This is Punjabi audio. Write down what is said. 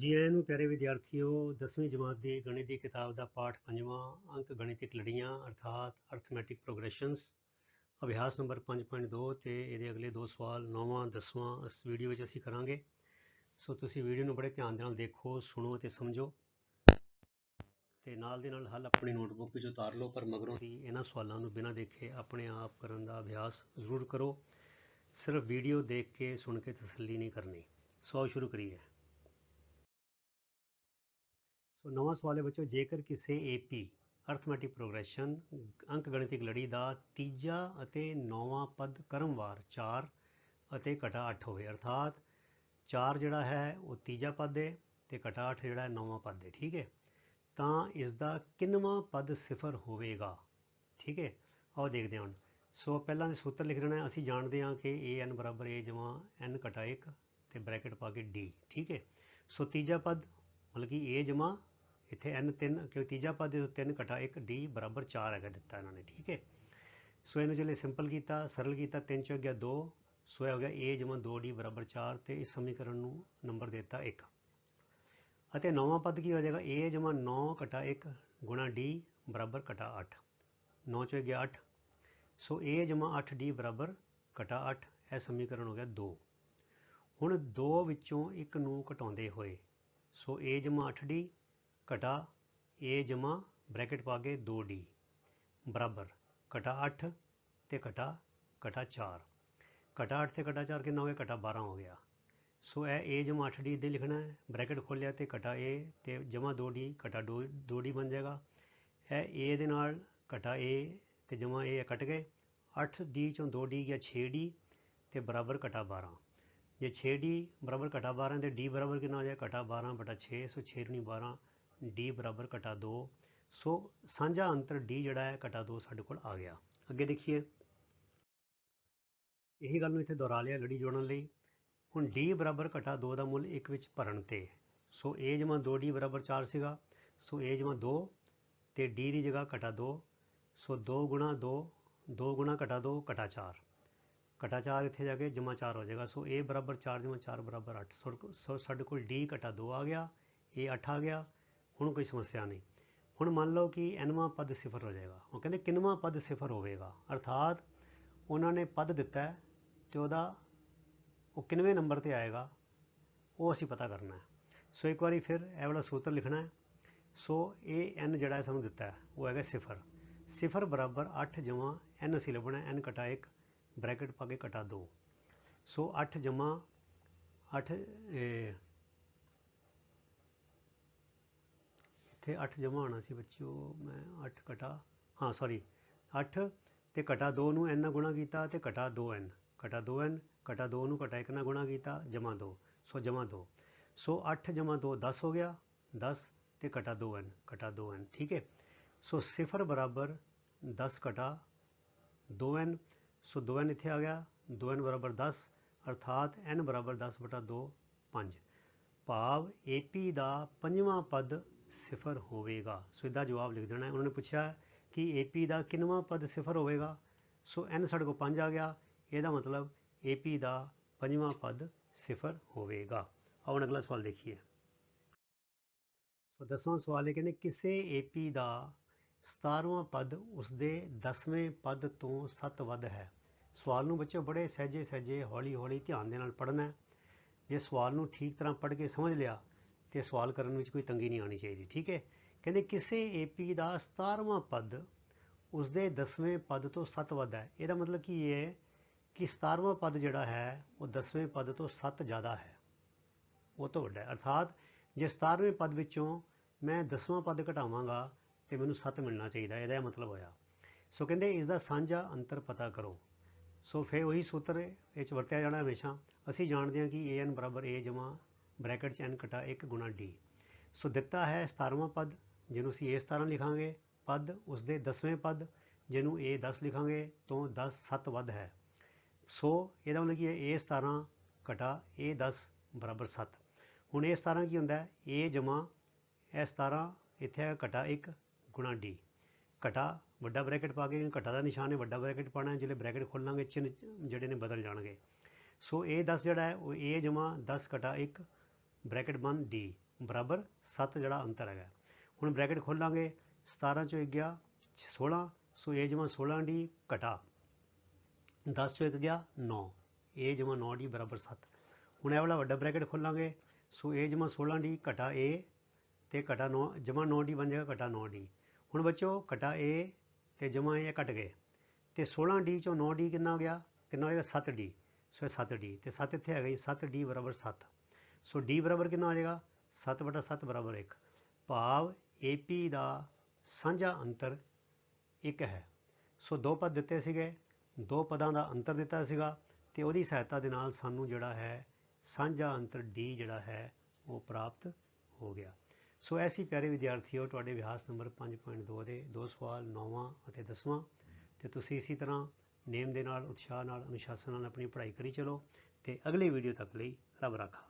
ਜੀ ਆਇਆਂ ਨੂੰ ਪਿਆਰੇ ਵਿਦਿਆਰਥੀਓ 10ਵੀਂ ਜਮਾਤ ਦੀ ਗਣਿਤ ਦੀ ਕਿਤਾਬ ਦਾ ਪਾਠ ਪੰਜਵਾਂ ਅੰਕ ਗਣਿਤਿਕ ਲੜੀਆਂ ਅਰਥਾਤ ਅਰਥਮੈਟਿਕ ਪ੍ਰੋਗਰੈਸ਼ਨਸ, ਅਭਿਆਸ ਨੰਬਰ 5.2 ਤੇ ਇਹਦੇ ਅਗਲੇ ਦੋ ਸਵਾਲ 9ਵਾਂ 10ਵਾਂ ਇਸ ਵੀਡੀਓ ਵਿੱਚ ਅਸੀਂ ਕਰਾਂਗੇ। ਸੋ ਤੁਸੀਂ ਵੀਡੀਓ ਨੂੰ ਬੜੇ ਧਿਆਨ ਦੇ ਨਾਲ ਦੇਖੋ, ਸੁਣੋ ਤੇ ਸਮਝੋ। ਤੇ ਨਾਲ ਦੇ ਨਾਲ ਹੱਲ ਆਪਣੀ ਨੋਟਬੁੱਕ ਵਿੱਚ ਉਤਾਰ ਲਓ, ਪਰ ਮਗਰੋਂ ਦੀ ਇਹਨਾਂ ਸਵਾਲਾਂ ਨੂੰ ਬਿਨਾਂ ਦੇਖੇ ਆਪਣੇ ਆਪ ਕਰਨ ਦਾ ਅਭਿਆਸ ਜ਼ਰੂਰ ਕਰੋ। ਸਿਰਫ ਵੀਡੀਓ ਦੇਖ ਕੇ, ਸੁਣ ਕੇ ਤਸੱਲੀ ਨਹੀਂ ਕਰਨੀ। ਸੋ ਆਓ ਸ਼ੁਰੂ ਕਰੀਏ। ਸੋ ਨਵਾਂ ਸਵਾਲ ਹੈ ਬੱਚੋ ਜੇਕਰ ਕਿਸੇ ਏਪੀ ਅਰਥਮੈਟਿਕ ਪ੍ਰੋਗਰੈਸ਼ਨ ਅੰਕ ਗਣਿਤਿਕ ਲੜੀ ਦਾ ਤੀਜਾ ਅਤੇ ਨੌਵਾਂ ਪਦ ਕਰਮਵਾਰ 4 ਅਤੇ ਘਟਾ 8 ਹੋਵੇ, ਅਰਥਾਤ 4 ਜਿਹੜਾ ਹੈ ਉਹ ਤੀਜਾ ਪਦ ਹੈ ਤੇ ਘਟਾ 8 ਜਿਹੜਾ ਹੈ ਨੌਵਾਂ ਪਦ ਹੈ ਠੀਕ ਹੈ ਤਾਂ ਇਸ ਦਾ ਕਿੰਨਵਾਂ ਪਦ ਸਿਫਰ ਹੋਵੇਗਾ? ਠੀਕ ਹੈ ਆਓ ਦੇਖਦੇ ਹਾਂ ਹੁਣ। ਸੋ ਪਹਿਲਾਂ ਦੇ ਸੂਤਰ ਲਿਖ ਲੈਣਾ ਅਸੀਂ ਜਾਣਦੇ ਹਾਂ ਕਿ an ਬਰਾਬਰ a ਜਮਾ n ਘਟਾ 1 ਤੇ ਬ੍ਰੈਕਟ ਪਾ ਕੇ d, ਠੀਕ ਹੈ ਸੋ ਤੀਜਾ ਪਦ ਮਤਲਬ ਕਿ a ਜਮਾ ਇੱਥੇ n 3 ਕਿਉਂਕਿ ਤੀਜਾ ਪਦ ਦੇ 3 ਘਟਾ 1 d ਬਰਾਬਰ 4 ਹੈਗਾ ਦਿੱਤਾ ਇਹਨਾਂ ਨੇ, ਠੀਕ ਹੈ। ਸੋ ਇਹਨੂੰ ਜਿਹੜੇ ਸਿੰਪਲ ਕੀਤਾ, ਸਰਲ ਕੀਤਾ 3 ਚੋਂ ਗਿਆ 2 ਸੋ ਇਹ ਹੋ ਗਿਆ a ਜਮਾ 2d ਬਰਾਬਰ 4 ਤੇ ਇਸ ਸਮੀਕਰਨ ਨੂੰ ਨੰਬਰ ਦਿੱਤਾ 1 ਅਤੇ ਨਵਾਂ ਪਦ ਕੀ ਹੋ ਜਾਏਗਾ? a ਜਮਾ 9 ਘਟਾ 1 ਗੁਣਾ d ਬਰਾਬਰ ਘਟਾ 8 9 ਚੋਂ ਗਿਆ 8 ਸੋ a ਜਮਾ 8d ਬਰਾਬਰ ਘਟਾ 8 ਇਹ ਸਮੀਕਰਨ ਹੋ ਗਿਆ 2 ਹੁਣ 2 ਵਿੱਚੋਂ ਇੱਕ ਨੂੰ ਘਟਾਉਂਦੇ ਹੋਏ, ਸੋ a ਜਮਾ 8d ਘਟਾ a ਜਮਾ ਬ੍ਰੈਕਟ ਪਾ ਕੇ 2d ਬਰਾਬਰ। ਘਟਾ 8 ਤੇ ਘਟਾ ਘਟਾ 4 ਘਟਾ 8 ਤੇ ਘਟਾ 4 ਕਿੰਨਾ ਹੋ ਗਿਆ? ਘਟਾ 12 ਹੋ ਗਿਆ। ਸੋ ਇਹ a ਜਮਾ 8d ਦੇ ਲਿਖਣਾ ਹੈ। ਬ੍ਰੈਕਟ ਖੋਲਿਆ ਤੇ ਘਟਾ a ਤੇ ਜਮਾ 2d ਘਟਾ 2d ਬਣ ਜਾਏਗਾ। ਇਹ a ਦੇ ਨਾਲ ਘਟਾ a ਤੇ ਜਮਾ a ਕੱਟ ਗਏ। 8d ਚੋਂ 2d ਗਿਆ 6d ਤੇ ਬਰਾਬਰ ਘਟਾ 12 ਜੇ 6d ਬਰਾਬਰ ਘਟਾ 12 ਤੇ d ਬਰਾਬਰ ਕਿੰਨਾ ਹੋ ਜਾਏਗਾ ਘਟਾ 12 ਬਟਾ 6 ਸੋ 6 ਨਹੀਂ 12 d ਬਰਾਬਰ ਘਟਾ 2 ਸੋ ਸਾਂਝਾ ਅੰਤਰ d ਜਿਹੜਾ ਹੈ, ਘਟਾ 2 ਸਾਡੇ ਕੋਲ ਆ ਗਿਆ। ਅੱਗੇ ਦੇਖੀਏ। ਇਹੀ ਗੱਲ ਨੂੰ ਇੱਥੇ ਦੁਹਰਾ ਲਿਆ ਲੜੀ ਜੋੜਨ ਲਈ। ਹੁਣ d ਬਰਾਬਰ ਘਟਾ 2 ਦਾ ਮੁੱਲ 1 ਵਿੱਚ ਭਰਨ ਤੇ। ਸੋ a ਜਮਾ 2d ਬਰਾਬਰ 4 ਸੀਗਾ। ਸੋ a ਜਮਾ 2 ਤੇ d ਦੀ ਜਗ੍ਹਾ ਘਟਾ 2 ਸੋ 2 ਗੁਣਾ 2 2 ਗੁਣਾ ਘਟਾ 2 ਘਟਾ 4 ਘਟਾ 4 ਇੱਥੇ ਜਾ ਕੇ ਜਮਾ 4 ਹੋ ਜਾਏਗਾ। ਸੋ a ਬਰਾਬਰ 4 ਜਮਾ 4 ਬਰਾਬਰ 8 ਸੋ ਸਾਡੇ ਕੋਲ d ਘਟਾ 2 ਆ ਗਿਆ, a 8 ਆ ਗਿਆ। ਹੁਣ ਕੋਈ ਸਮੱਸਿਆ ਨਹੀਂ। ਹੁਣ ਮੰਨ ਲਓ ਕਿ nਵਾਂ ਪਦ ਸਿਫਰ ਹੋ ਜਾਏਗਾ। ਉਹ ਕਹਿੰਦੇ ਕਿੰਨਵਾਂ ਪਦ ਸਿਫਰ ਹੋਵੇਗਾ? ਅਰਥਾਤ ਉਹਨਾਂ ਨੇ ਪਦ ਦਿੱਤਾ ਹੈ ਤੇ ਉਹਦਾ ਉਹ ਕਿੰਨਵੇਂ ਨੰਬਰ ਤੇ ਆਏਗਾ, ਉਹ ਅਸੀਂ ਪਤਾ ਕਰਨਾ ਹੈ। ਸੋ ਇੱਕ ਵਾਰੀ ਫਿਰ ਇਹ ਵਾਲਾ ਸੂਤਰ ਲਿਖਣਾ ਹੈ। ਸੋ ਇਹ n ਜਿਹੜਾ ਹੈ ਸਾਨੂੰ ਦਿੱਤਾ ਹੈ, ਉਹ ਹੈਗਾ ਸਿਫਰ। ਸਿਫਰ ਬਰਾਬਰ 8 ਜਮਾ n ਅਸੀਂ ਲੱਭਣਾ n ਘਟਾ 1 ਬ੍ਰੈਕਟ ਪਾ ਕੇ ਘਟਾ 2 ਸੋ 8 ਜਮਾ 8 ਇੱਥੇ 8 ਜਮਾ ਹੋਣਾ ਸੀ ਬੱਚਿਓ, ਮੈਂ 8 ਘਟਾ ਹਾਂ ਸੌਰੀ 8 ਤੇ ਘਟਾ 2 ਨੂੰ n ਨਾਲ ਗੁਣਾ ਕੀਤਾ ਤੇ ਘਟਾ 2n ਘਟਾ 2n ਘਟਾ 2 ਨੂੰ ਘਟਾ 1 ਨਾਲ ਗੁਣਾ ਕੀਤਾ, ਜਮਾ 2 ਸੋ ਜਮਾ 2 ਸੋ 8 ਜਮਾ 2 10 ਹੋ ਗਿਆ 10 ਤੇ ਘਟਾ 2n ਘਟਾ 2n ਠੀਕ ਹੈ, ਸੋ 0 ਬਰਾਬਰ 10 ਘਟਾ 2n ਸੋ 2n ਇੱਥੇ ਆ ਗਿਆ 2n ਬਰਾਬਰ 10 ਅਰਥਾਤ n ਬਰਾਬਰ 10 ਬਟਾ 2 5 ਭਾਵ AP ਦਾ ਪੰਜਵਾਂ ਪਦ ਸਿਫਰ ਹੋਵੇਗਾ। ਸੋ ਇਹਦਾ ਜਵਾਬ ਲਿਖ ਦੇਣਾ ਉਹਨਾਂ ਨੇ ਪੁੱਛਿਆ ਕਿ AP ਦਾ ਕਿੰਨਵਾਂ ਪਦ ਸਿਫਰ ਹੋਵੇਗਾ? ਸੋ n ਸਾਡੇ ਕੋਲ 5 ਆ ਗਿਆ। ਇਹਦਾ ਮਤਲਬ AP ਦਾ ਪੰਜਵਾਂ ਪਦ ਸਿਫਰ ਹੋਵੇਗਾ। ਆਓ ਅਗਲਾ ਸਵਾਲ ਦੇਖੀਏ। ਸੋ ਦਸਵਾਂ ਸਵਾਲ ਹੈ ਕਹਿੰਦੇ, ਕਿਸੇ AP ਦਾ 17ਵਾਂ ਪਦ ਉਸਦੇ 10ਵੇਂ ਪਦ ਤੋਂ 7 ਵੱਧ ਹੈ? ਸਵਾਲ ਨੂੰ ਬੱਚੇ ਬੜੇ ਸਹਿਜੇ ਸਹਿਜੇ ਹੌਲੀ ਹੌਲੀ ਧਿਆਨ ਦੇ ਨਾਲ ਪੜ੍ਹਨਾ ਹੈ। ਜੇ ਸਵਾਲ ਨੂੰ ਠੀਕ ਤਰ੍ਹਾਂ ਪੜ੍ਹ ਕੇ ਸਮਝ ਲਿਆ ਤੇ ਸਵਾਲ ਕਰਨ ਵਿੱਚ ਕੋਈ ਤੰਗੀ ਨਹੀਂ ਆਣੀ ਚਾਹੀਦੀ, ਠੀਕ ਹੈ? ਕਹਿੰਦੇ ਕਿਸੇ AP ਦਾ 17ਵਾਂ ਪਦ ਉਸਦੇ 10ਵੇਂ ਪਦ ਤੋਂ 7 ਵੱਧ ਹੈ। ਇਹਦਾ ਮਤਲਬ ਕੀ ਹੈ ਕਿ 17ਵਾਂ ਪਦ ਜਿਹੜਾ ਹੈ, ਉਹ 10ਵੇਂ ਪਦ ਤੋਂ 7 ਜ਼ਿਆਦਾ ਹੈ। ਉਹ ਤੋਂ ਵੱਡਾ ਹੈ। ਅਰਥਾਤ ਜੇ 17ਵੇਂ ਪਦ ਵਿੱਚੋਂ ਮੈਂ 10ਵਾਂ ਪਦ ਘਟਾਵਾਂਗਾ ਤੇ ਮੈਨੂੰ 7 ਮਿਲਣਾ ਚਾਹੀਦਾ ਇਹਦਾ ਇਹ ਮਤਲਬ ਹੋਇਆ। ਸੋ ਕਹਿੰਦੇ ਇਸ ਦਾ ਸਾਂਝਾ ਅੰਤਰ ਪਤਾ ਕਰੋ। ਸੋ ਫਿਰ ਉਹੀ ਸੂਤਰ ਇਹ ਚ ਵਰਤਿਆ ਜਾਣਾ ਹਮੇਸ਼ਾ। ਅਸੀਂ ਜਾਣਦੇ ਹਾਂ ਕਿ an ਬਰਾਬਰ a ਜਮਾ ਬ੍ਰੈਕਟ ਚ n ਘਟਾ 1 ਗੁਣਾ d ਸੋ ਦਿੱਤਾ ਹੈ 17ਵਾਂ ਪਦ, ਜਿਹਨੂੰ ਅਸੀਂ a 17 ਲਿਖਾਂਗੇ। ਪਦ ਉਸ ਦੇ 10ਵੇਂ ਪਦ, ਜਿਹਨੂੰ a 10 ਲਿਖਾਂਗੇ ਤੋਂ 10 7 ਵੱਧ ਹੈ। ਸੋ ਇਹਦਾ ਮਤਲਬ ਕੀ ਹੈ a 17 ਘਟਾ a 10 ਬਰਾਬਰ 7 ਹੁਣ a 17 ਕੀ ਹੁੰਦਾ ਹੈ? a ਜਮਾ ਇਹ 17 ਇੱਥੇ ਹੈ ਘਟਾ 1 ਗੁਣਾ d ਘਟਾ ਵੱਡਾ ਬ੍ਰੈਕਟ ਪਾ ਕੇ ਘਟਾ ਦਾ ਨਿਸ਼ਾਨ ਹੈ, ਵੱਡਾ ਬ੍ਰੈਕਟ ਪਾਣਾ ਹੈ ਜਿਹੜੇ ਬ੍ਰੈਕਟ ਖੋਲਾਂਗੇ ਚਿੰਨ ਜਿਹੜੇ ਨੇ ਬਦਲ ਜਾਣਗੇ। ਸੋ a 10 ਜਿਹੜਾ ਹੈ, ਉਹ a ਜਮਾ 10 ਘਟਾ 1 ਬ੍ਰੈਕਟ ਬੰਦ d, ਬਰਾਬਰ 7 ਜਿਹੜਾ ਅੰਤਰ ਹੈਗਾ। ਹੁਣ ਬ੍ਰੈਕਟ ਖੋਲਾਂਗੇ 17 ਚੋਂ 1 ਗਿਆ 16 ਸੋ a ਜਮਾ 16d ਘਟਾ। 10 ਚੋਂ 1 ਗਿਆ 9 a ਜਮਾ 9d ਬਰਾਬਰ 7 ਹੁਣ ਇਹ ਵਾਲਾ ਵੱਡਾ ਬ੍ਰੈਕਟ ਖੋਲਾਂਗੇ, ਸੋ a ਜਮਾ 16d ਘਟਾ a ਤੇ ਘਟਾ 9 ਜਮਾ 9d ਬਣ ਜਾਏਗਾ, ਘਟਾ 9d ਹੁਣ ਬੱਚੋ ਘਟਾ a ਤੇ ਜਮਾ a ਘਟ ਗਏ। ਤੇ 16d ਚੋਂ 9d ਕਿੰਨਾ ਹੋ ਗਿਆ? ਕਿੰਨਾ ਹੋਏਗਾ 7d ਸੋ ਇਹ 7d ਤੇ 7 ਇੱਥੇ ਹੈਗਾ ਜੀ 7d ਬਰਾਬਰ 7 ਸੋ d ਬਰਾਬਰ ਕਿੰਨਾ ਆ ਜਾਏਗਾ? 7 ਬਟਾ 7 ਬਰਾਬਰ 1 ਭਾਵ AP ਦਾ ਸਾਂਝਾ ਅੰਤਰ 1 ਹੈ। ਸੋ ਦੋ ਪਦ ਦਿੱਤੇ ਸੀਗੇ, ਦੋ ਪਦਾਂ ਦਾ ਅੰਤਰ ਦਿੱਤਾ ਸੀਗਾ ਤੇ ਉਹਦੀ ਸਹਾਇਤਾ ਦੇ ਨਾਲ ਸਾਨੂੰ ਜਿਹੜਾ ਹੈ, ਸਾਂਝਾ ਅੰਤਰ d ਜਿਹੜਾ ਹੈ, ਉਹ ਪ੍ਰਾਪਤ ਹੋ ਗਿਆ। ਸੋ ਐਸੀ ਪਿਆਰੇ ਵਿਦਿਆਰਥੀਓ, ਤੁਹਾਡੇ ਅਭਿਆਸ ਨੰਬਰ 5.2 ਦੇ ਦੋ ਸਵਾਲ 9ਵਾਂ ਅਤੇ 10ਵਾਂ ਤੇ ਤੁਸੀਂ ਇਸੇ ਤਰ੍ਹਾਂ ਨੇਮ ਦੇ ਨਾਲ, ਉਤਸ਼ਾਹ ਨਾਲ, ਅਨੁਸ਼ਾਸਨ ਨਾਲ ਆਪਣੀ ਪੜ੍ਹਾਈ ਕਰੀ ਚਲੋ ਤੇ ਅਗਲੀ ਵੀਡੀਓ ਤੱਕ ਲਈ ਰੱਬ ਰਾਖਾ।